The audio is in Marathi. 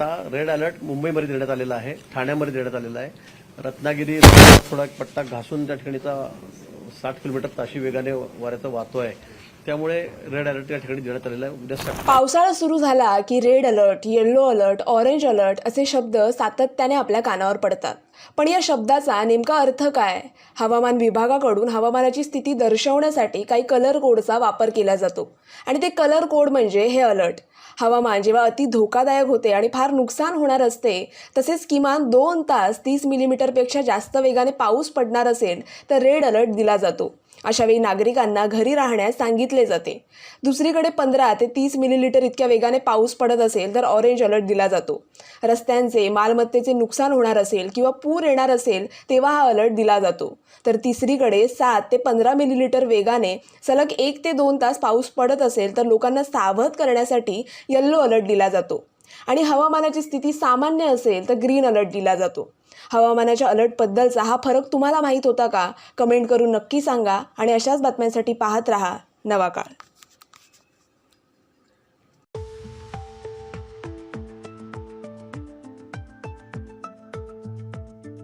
आता रेड अलर्ट मुंबईमध्ये देण्यात आलेला आहे ठाण्यामध्ये देण्यात आलेला आहे. रत्नागिरी थोडा पट्टा घासून त्या ठिकाणीचा साठ किलोमीटर ताशी वेगाने वाऱ्याचा वाहतो आहे. त्यामुळे रेड अलर्ट या ठिकाणी देण्यात आलेला आहे. उद्या पावसाळा सुरू झाला की red alert yellow alert orange alert असे शब्द सातत्याने आपल्या कानावर पडतात. पण या शब्दाचा नेमका अर्थ काय? हवामान विभागाकडून हवामानाची स्थिती दर्शवण्यासाठी काही कलर कोडचा वापर केला जातो. आणि ते कलर कोड म्हणजे हे अलर्ट हवामान जेव्हा अति धोकादायक होते आणि फार नुकसान होणार असते तसेच किमान दोन तास तीस मिलीमीटरपेक्षा जास्त वेगाने पाऊस पडणार असेल तर रेड अलर्ट दिला जातो. अशावेळी नागरिकांना घरी राहण्यास सांगितले जाते. दुसरीकडे पंधरा ते तीस मिलीलिटर इतक्या वेगाने पाऊस पडत असेल तर ऑरेंज अलर्ट दिला जातो. रस्त्यांचे मालमत्तेचे नुकसान होणार असेल किंवा पूर येणार असेल तेव्हा हा अलर्ट दिला जातो. तर तिसरीकडे सात ते पंधरा मिलीलिटर वेगाने सलग एक ते दोन तास पाऊस पडत असेल तर लोकांना सावध करण्यासाठी येल्लो अलर्ट दिला जातो. आणि हवामानाची स्थिती सामान्य असेल तर ग्रीन अलर्ट दिला जातो. हवामानाच्या अलर्टबद्दलचा हा फरक तुम्हाला माहीत होता का? कमेंट करून नक्की सांगा आणि अशाच बातम्यांसाठी पाहत रहा नवा काळ.